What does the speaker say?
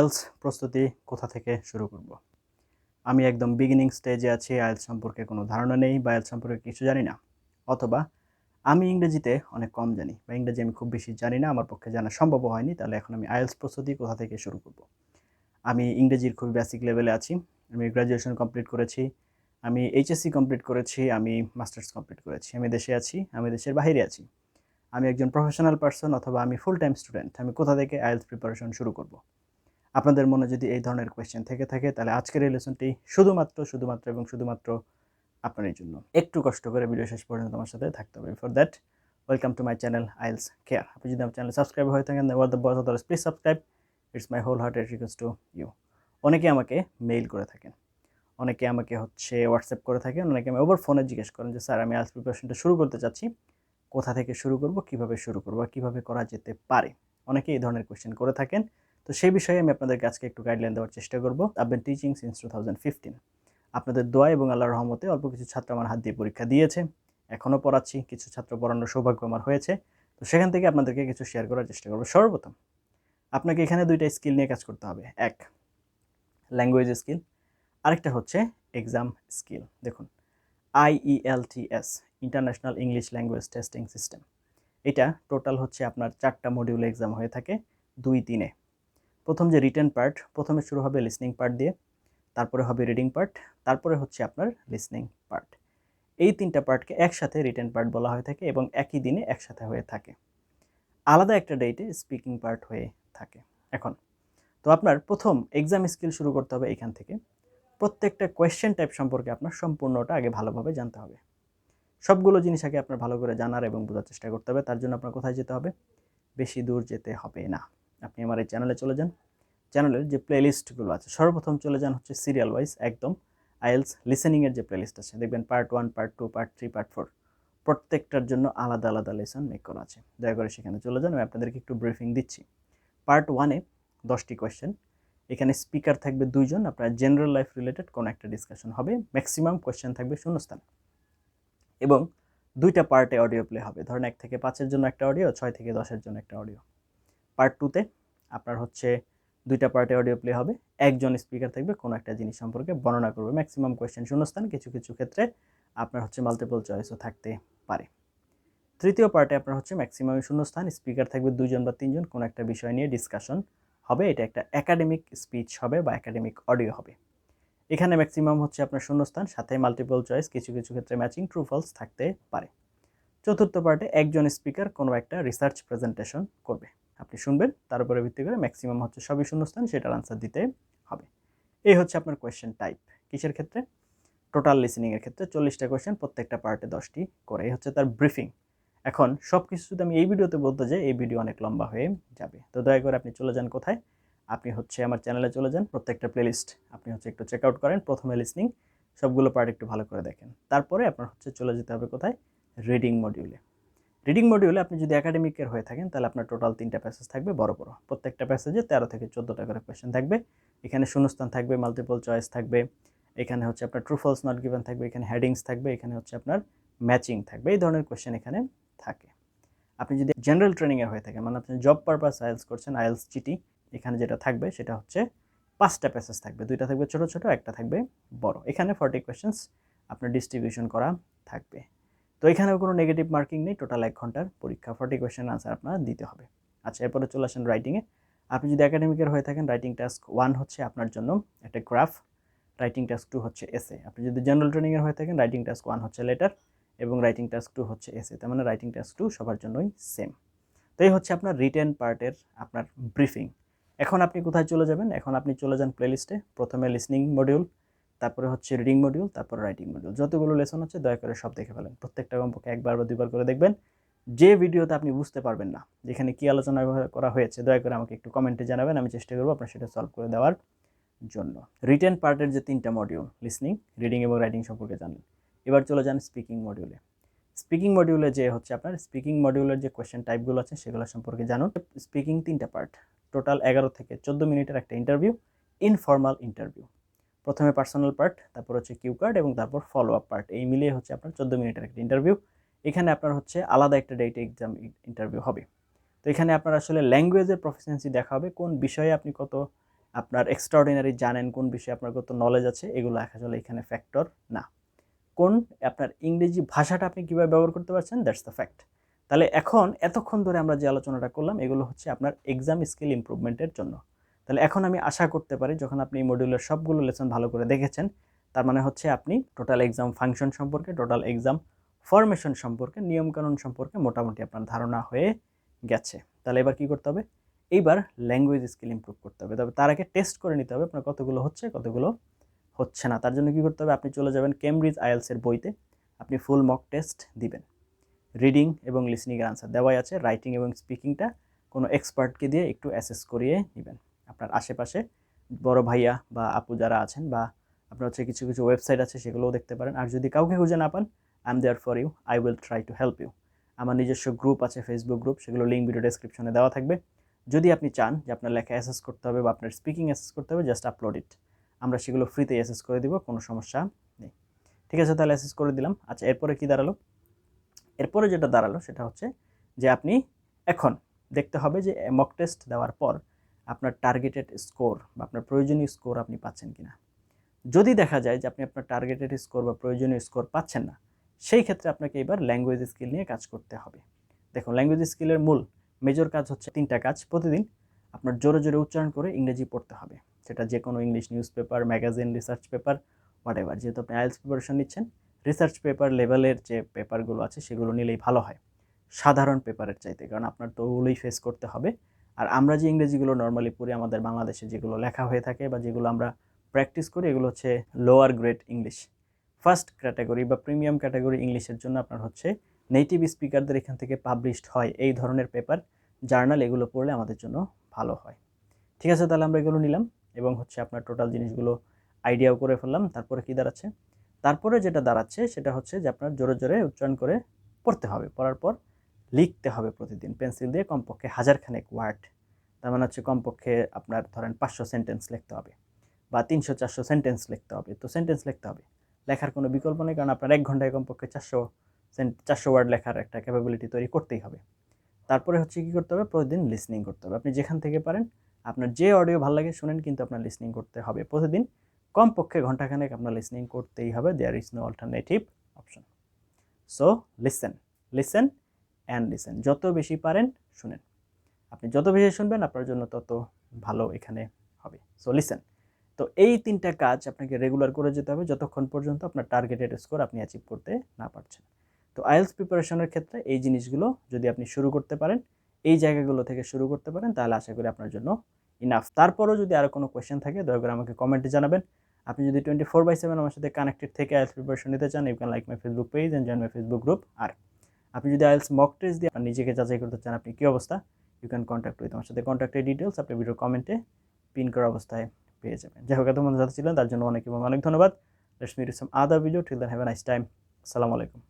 IELTS প্রস্তুতি কোথা থেকে শুরু করব? আমি একদম বিগিনিং স্টেজে আছি, আইএলস সম্পর্কে কোনো ধারণা নেই বা আইএলস সম্পর্কে কিছু জানি না। অথবা আমি ইংরেজিতে অনেক কম জানি বা ইংরেজি আমি খুব বেশি জানি না, আমার পক্ষে জানা সম্ভব হয়নি, তাহলে এখন আমি আইএলস প্রস্তুতি কোথা থেকে শুরু করব? আমি ইংরেজির খুব বেসিক লেভেলে আছি, আমি গ্র্যাজুয়েশন কমপ্লিট করেছি, আমি এইচএসসি কমপ্লিট করেছি, আমি মাস্টার্স কমপ্লিট করেছি। আমি দেশে আছি, আমি দেশের বাইরে আছি। আমি একজন প্রফেশনাল পার্সন অথবা আমি ফুল টাইম স্টুডেন্ট আমি কোথা থেকে আইএলস প্রিপারেশন শুরু করব? আপনাদের মনে যদি এই ধরনের কোয়েশ্চেন থেকে থাকে, তাহলে আজকের এই লেসনটি শুধুমাত্র শুধুমাত্র এবং শুধুমাত্র আপনারই জন্য। একটু কষ্ট করে ভিডিও শেষ পর্যন্ত আমার সাথে থাকতে হবে। For that welcome to my channel ails care আপনি যদি আমার চ্যানেল সাবস্ক্রাইব হয়ে থাকেন war the boss please subscribe it's my whole heart request to you অনেকে আমাকে মেইল করে থাকেন। অনেকে আমাকে হচ্ছে হোয়াটসঅ্যাপ করে থাকেন। অনেকে আমি ওভার ফোনে জিজ্ঞেস করেন যে, স্যার, আমি আইলস প্রিপারেশনটা শুরু করতে চাচ্ছি। কোথা থেকে শুরু করব? কীভাবে শুরু করব? কীভাবে করা যেতে পারে? অনেকে এই ধরনের কোয়েশ্চেন করে থাকেন। তো সেই বিষয়ে আমি আপনাদেরকে আজকে একটু গাইডলাইন দেওয়ার চেষ্টা করব। I've been teaching since two thousand fifteen আপনাদের দোয়া এবং আল্লাহর রহমতে অল্প কিছু ছাত্র আমার হাত দিয়ে পরীক্ষা দিয়েছে। এখনও পড়াচ্ছি, কিছু ছাত্র পড়ানোর সৌভাগ্য আমার হয়েছে। তো সেখান থেকে আপনাদেরকে কিছু শেয়ার করার চেষ্টা করব। সর্বপ্রথম, আপনাকে এখানে দুইটা স্কিল নিয়ে কাজ করতে হবে। এক ল্যাঙ্গুয়েজ স্কিল আরেকটা হচ্ছে এক্সাম স্কিল দেখুন IELTS international English language testing system এটা টোটাল হচ্ছে আপনার চারটা মডিউল এক্সাম হয়ে থাকে, দুই, তিনে। প্রথম যে রিটেন পার্ট প্রথমে শুরু হবে লিসনিং পার্ট দিয়ে, তারপরে হবে রিডিং পার্ট তারপরে হচ্ছে আপনার লিসনিং পার্ট এই তিনটা পার্টকে একসাথে রিটেন পার্ট বলা হয়ে থাকে এবং একই দিনে একসাথে হয়ে থাকে। আলাদা একটা ডেটে স্পিকিং পার্ট হয়ে থাকে। এখন, তো আপনার প্রথম এক্সাম স্কিল শুরু করতে হবে এখান থেকে। প্রত্যেকটা কোয়েশ্চেন টাইপ সম্পর্কে আপনার সম্পূর্ণটা আগে ভালোভাবে জানতে হবে। সবগুলো জিনিস আগে আপনার ভালো করে জানার এবং বোঝার চেষ্টা করতে হবে, তার জন্য আপনার কোথায় যেতে হবে? বেশি দূর যেতে হবে না। আপনি আমার এই চ্যানেলে চলে যান। চ্যানেলের যে প্লেলিস্টগুলো আছে, সর্বপ্রথম চলে যান হচ্ছে সিরিয়াল ওয়াইজ একদম। আইএলস লিসেনিংয়ের যে প্লেলিস্ট আছে, দেখবেন part one part two part three part four প্রত্যেকটার জন্য আলাদা আলাদা লেসন মেক করা আছে। দয়া করে সেখানে চলে যান, আমি আপনাদেরকে একটু ব্রিফিং দিচ্ছি। পার্ট ওয়ানে দশটি কোয়েশ্চেন এখানে স্পিকার থাকবে দুইজন, আপনার জেনারেল লাইফ রিলেটেড কোনো একটা ডিসকাশন হবে ম্যাক্সিমাম কোয়েশ্চেন থাকবে শূন্যস্থান। এবং দুইটা পার্টে অডিও প্লে হবে, ধরেন এক থেকে পাঁচের জন্য একটা অডিও ছয় থেকে দশের জন্য একটা অডিও পার্ট টুতে আপনার হচ্ছে দুইটা পার্টে অডিও প্লে হবে। একজন স্পিকার থাকবে, কোনো একটা জিনিস সম্পর্কে বর্ণনা করবে। ম্যাক্সিমাম কোয়েশ্চেন শূন্যস্থান, কিছু কিছু ক্ষেত্রে আপনার হচ্ছে মাল্টিপল চয়েসও থাকতে পারে। তৃতীয় পার্টে আপনার হচ্ছে ম্যাক্সিমাম শূন্যস্থান স্পিকার থাকবে দুজন বা তিনজন, কোনো একটা বিষয় নিয়ে ডিসকাশন হবে। এটা একটা একাডেমিক স্পিচ হবে বা একাডেমিক অডিও হবে। এখানে ম্যাক্সিমাম হচ্ছে আপনার শূন্যস্থান, সাথে মাল্টিপল চয়েস কিছু কিছু ক্ষেত্রে ম্যাচিং ট্রু ফলস থাকতে পারে। চতুর্থ পার্টে একজন স্পিকার কোনো একটা রিসার্চ প্রেজেন্টেশন করবে। আপনি শুনবেন, তার উপরে ভিত্তি করে ম্যাক্সিমাম হচ্ছে সবই শূন্যস্থান, সেটার আনসার দিতে হবে। এই হচ্ছে আপনার কোয়েশ্চেন টাইপ কিসের ক্ষেত্রে? টোটাল লিসেনিংয়ের ক্ষেত্রে চল্লিশটা কোয়েশ্চেন প্রত্যেকটা পার্টে দশটি করে। এই হচ্ছে তার ব্রিফিং এখন সব কিছু যদি আমি এই ভিডিওতে বলতে যাই, এই ভিডিও অনেক লম্বা হয়ে যাবে। তো দয়া করে আপনি চলে যান কোথায়? আপনি হচ্ছে আমার চ্যানেলে চলে যান, প্রত্যেকটা প্লেলিস্ট আপনি হচ্ছে একটু চেক আউট করেন, প্রথমে লিসনিং সবগুলো পার্ট একটু ভালো করে দেখেন। তারপরে আপনার হচ্ছে চলে যেতে হবে কোথায়? রিডিং মডিউলে রিডিং মডিউলে আপনি যদি একাডেমিকের হয়ে থাকেন, তাহলে আপনার টোটাল তিনটা প্যাসেজ থাকবে, বড় বড়। প্রত্যেকটা প্যাসেজে তেরো থেকে চোদ্দোটা করে কোয়েশ্চেন থাকবে। এখানে শূন্যস্থান থাকবে মাল্টিপল চয়েস থাকবে। এখানে হচ্ছে আপনার ট্রু ফলস নট গিভেন থাকবে, এখানে হেডিংস থাকবে, এখানে হচ্ছে আপনার ম্যাচিং থাকবে, এই ধরনের কোয়েশ্চেন এখানে থাকে। আপনি যদি জেনারেল ট্রেনিংয়ের হয়ে থাকেন মানে আপনি জব পারপাস আইএলস করছেন আইএলস জিটি এখানে যেটা থাকবে সেটা হচ্ছে পাঁচটা প্যাসেজ থাকবে। দুইটা থাকবে ছোট ছোট, একটা থাকবে বড়। এখানে ফর্টি কোয়েশ্চেন্স আপনার ডিস্ট্রিবিউশন করা থাকবে। তো এখানেও কোনো নেগেটিভ মার্কিং নেই টোটাল এক ঘণ্টার পরীক্ষা। ফর্টি কোয়েশ্চেন আনসার আপনার দিতে হবে। আচ্ছা এরপরে চলে আসেন রাইটিংয়ে আপনি যদি একাডেমিকের হয়ে থাকেন রাইটিং টাস্ক ওয়ান হচ্ছে আপনার জন্য একটা গ্রাফ রাইটিং টাস্ক টু হচ্ছে এসে আপনি যদি জেনারেল ট্রেনিংয়ের হয়ে থাকেন রাইটিং টাস্ক ওয়ান হচ্ছে লেটার এবং রাইটিং টাস্ক টু হচ্ছে এসে তার মানে রাইটিং টাস্ক টু সবার জন্যই সেম তো এই হচ্ছে আপনার রিটেন পার্টের আপনার ব্রিফিং এখন আপনি কোথায় চলে যাবেন? এখন আপনি চলে যান প্লেলিস্টে প্রথমে লিসনিং মডিউল তারপরে হচ্ছে রিডিং মডিউল তারপরে রাইটিং মডিউল যতগুলো লেসন আছে দয়া করে সব দেখে ফেলেন। প্রত্যেকটা কমপক্ষে একবার বা দুইবার করে দেখবেন। যে ভিডিওতে আপনি বুঝতে পারবেন না, যেখানে কী আলোচনা করা হয়েছে, দয়া করে আমাকে একটু কমেন্টে জানাবেন, আমি চেষ্টা করব আপনার সেটা সলভ করে দেওয়ার জন্য। রিটেন পার্টের যে তিনটা মডিউল লিসনিং রিডিং এবং রাইটিং সম্পর্কে জানেন এবার চলে যান স্পিকিং মডিউলে স্পিকিং মডিউলে যে হচ্ছে আপনার স্পিকিং মডিউলের যে কোয়েশ্চেন টাইপগুলো আছে, সেগুলো সম্পর্কে জানুন। স্পিকিং তিনটা পার্ট টোটাল এগারো থেকে চোদ্দ মিনিটের একটা ইন্টারভিউ ইনফর্মাল ইন্টারভিউ প্রথমে পার্সোনাল পার্ট তারপর হচ্ছে কিউ কার্ড এবং তারপর ফলো আপ পার্ট এই মিলিয়ে হচ্ছে আপনার চোদ্দ মিনিটের একটা ইন্টারভিউ এখানে আপনার হচ্ছে আলাদা একটা ডেটে এক্সাম ইন্টারভিউ হবে। তো এখানে আপনার আসলে ল্যাঙ্গুয়েজের প্রফিসিয়েন্সি দেখা হবে, কোন বিষয়ে আপনি কত আপনার এক্সট্রাঅর্ডিনারি জানেন, কোন বিষয়ে আপনার কত নলেজ আছে, এগুলো আসলে এখানে ফ্যাক্টর না। কোন আপনার ইংরেজি ভাষাটা আপনি কীভাবে ব্যবহার করতে পারছেন দ্যাটস দ্য ফ্যাক্ট তাহলে এখন এতক্ষণ ধরে আমরা যে আলোচনাটা করলাম, এগুলো হচ্ছে আপনার এক্সাম স্কিল ইমপ্রুভমেন্টের জন্য। তাহলে এখন আমি আশা করতে পারি যখন আপনি এই মডিউলের সবগুলো লেসন ভালো করে দেখেছেন, তার মানে হচ্ছে আপনি টোটাল এক্সাম ফাংশন সম্পর্কে টোটাল এক্সাম ফরমেশন সম্পর্কে, নিয়মকানুন সম্পর্কে মোটামুটি আপনার ধারণা হয়ে গেছে। তাহলে এবার কি করতে হবে? এইবার ল্যাঙ্গুয়েজ স্কিল ইমপ্রুভ করতে হবে। তবে তার আগে টেস্ট করে নিতে হবে আপনার কতগুলো হচ্ছে কতগুলো হচ্ছে না। তার জন্য কি করতে হবে? আপনি চলে যাবেন কেমব্রিজ আইএলসের বইতে। আপনি ফুল মক টেস্ট দিবেন। রিডিং এবং লিসনিংয়ের আনসার দেওয়াই আছে। রাইটিং এবং স্পিকিংটা কোনো এক্সপার্টকে দিয়ে একটু অ্যাসেস করিয়ে নেবেন। আপনার আশেপাশে বড় ভাইয়া বা আপু যারা আছেন বা আপনার হচ্ছে কিছু কিছু ওয়েবসাইট আছে সেগুলোও দেখতে পারেন। আর যদি কাউকে খুঁজে না পান I am there for you I will try to help you আমার নিজস্ব গ্রুপ আছে ফেসবুক গ্রুপ সেগুলো লিঙ্ক ভিডিও ডেসক্রিপশনে দেওয়া থাকবে। যদি আপনি চান যে আপনার লেখা অ্যাসেস করতে হবে বা আপনার স্পিকিং অ্যাসেস করতে হবে জাস্ট আপলোড ইট আমরা সেগুলো ফ্রিতে অ্যাসেস করে দিব, কোনো সমস্যা নেই। ঠিক আছে, তাহলে অ্যাসেস করে দিলাম। আচ্ছা এরপরে কি দাঁড়াল? এরপরে যেটা দাঁড়াল সেটা হচ্ছে যে আপনি এখন দেখতে হবে যে মক টেস্ট দেওয়ার পর আপনার টার্গেটেড স্কোর বা আপনার প্রয়োজনীয় স্কোর আপনি পাচ্ছেন কিনা। যদি দেখা যায় যে আপনি আপনার টার্গেটেড স্কোর বা প্রয়োজনীয় স্কোর পাচ্ছেন না, সেই ক্ষেত্রে আপনাকে এবার ল্যাঙ্গুয়েজ স্কিল নিয়ে কাজ করতে হবে। দেখুন ল্যাঙ্গুয়েজ স্কিলের মূল মেজর কাজ হচ্ছে তিনটা কাজ প্রতিদিন। আপনার জোরে জোরে উচ্চারণ করে ইংরেজি পড়তে হবে। সেটা যে কোনো English newspaper magazine research paper whatever যেহেতু আপনি আইএলস প্রিপারেশন নিচ্ছেন রিসার্চ পেপার লেভেলের যে পেপারগুলো আছে, সেগুলো নিলেই ভালো হয়। সাধারণ পেপারের চাইতে, কারণ আপনার তো ওগুলোই ফেস করতে হবে। আর আমরা যে ইংরেজিগুলো নর্মালি পড়ি, আমাদের বাংলাদেশে যেগুলো লেখা হয়ে থাকে বা যেগুলো আমরা প্র্যাকটিস করি, এগুলো হচ্ছে lower grade English first category বা প্রিমিয়াম ক্যাটাগরি ইংলিশের জন্য আপনার হচ্ছে নেটিভ স্পিকারদের এখান থেকে পাবলিশড হয় এই ধরনের পেপার জার্নাল এগুলো পড়লে আমাদের জন্য ভালো হয়। ঠিক আছে, তাহলে আমরা এগুলো নিলাম এবং হচ্ছে আপনার টোটাল জিনিসগুলো আইডিয়াও করে ফেললাম, তারপরে কি দাঁড়াচ্ছে? তারপরে যেটা দাঁড়াচ্ছে সেটা হচ্ছে যে আপনার জোরে জোরে উচ্চারণ করে পড়তে হবে। পড়ার পর লিখতে হবে প্রতিদিন পেন্সিল দিয়ে কমপক্ষে হাজারখানেক ওয়ার্ড। তার মানে হচ্ছে কমপক্ষে আপনার ধরেন পাঁচশো সেন্টেন্স লিখতে হবে বা তিনশো, চারশো সেন্টেন্স লিখতে হবে। তো সেন্টেন্স লিখতে হবে। লেখার কোনো বিকল্প নেই কারণ আপনার এক ঘন্টায় কমপক্ষে চারশো চারশো ওয়ার্ড লেখার একটা ক্যাপাবিলিটি তৈরি করতেই হবে। তারপরে হচ্ছে কী করতে হবে? প্রতিদিন লিসনিং করতে হবে। আপনি যেখান থেকে পারেন, আপনার যে অডিও ভালো লাগে শুনেন কিন্তু আপনার লিসনিং করতে হবে প্রতিদিন। কমপক্ষে ঘন্টাখানেক আপনার লিসনিং করতেই হবে। There is no alternative option so listen listen and listen যত বেশি পারেন, শুনেন। আপনি যত বেশি শুনবেন, আপনার জন্য তত ভালো এখানে হবে। সো লিসেন তো এই তিনটা কাজ আপনাকে রেগুলার করে যেতে হবে যতক্ষণ পর্যন্ত আপনার টার্গেটেড স্কোর আপনি অ্যাচিভ করতে না পারছেন। তো আইএলস প্রিপারেশনের ক্ষেত্রে এই জিনিসগুলো যদি আপনি শুরু করতে পারেন, এই জায়গাগুলো থেকে শুরু করতে পারেন, তাহলে আশা করি আপনার জন্য ইনাফ তারপরও যদি আরও কোনো কোয়েশ্চেন থাকে, দয়া করে আমাকে কমেন্টে জানাবেন। আপনি যদি টোয়েন্টি ফোর বাই সেভেন আমার সাথে কানেক্টেড থেকে আইএলস প্রিপারেশন নিতে চান you can like my Facebook page and join my Facebook group আর আপনি যদি আইএলস মক টেস্ট দিয়ে নিজেকে যাচাই করতে চান, আপনি কী অবস্থা? ইউ ক্যান কন্ট্যাক্ট উইথ আমার সাথে কন্ট্যাক্টের ডিটেলস আপনি ভিডিও কমেন্টে পিন করা অবস্থায় পেয়ে যাবেন। যাই হোক এত মনে যাতে ছিলেন, তার জন্য অনেক এবং অনেক ধন্যবাদ। Let's meet some other video till then have a nice time আসসালামু আলাইকুম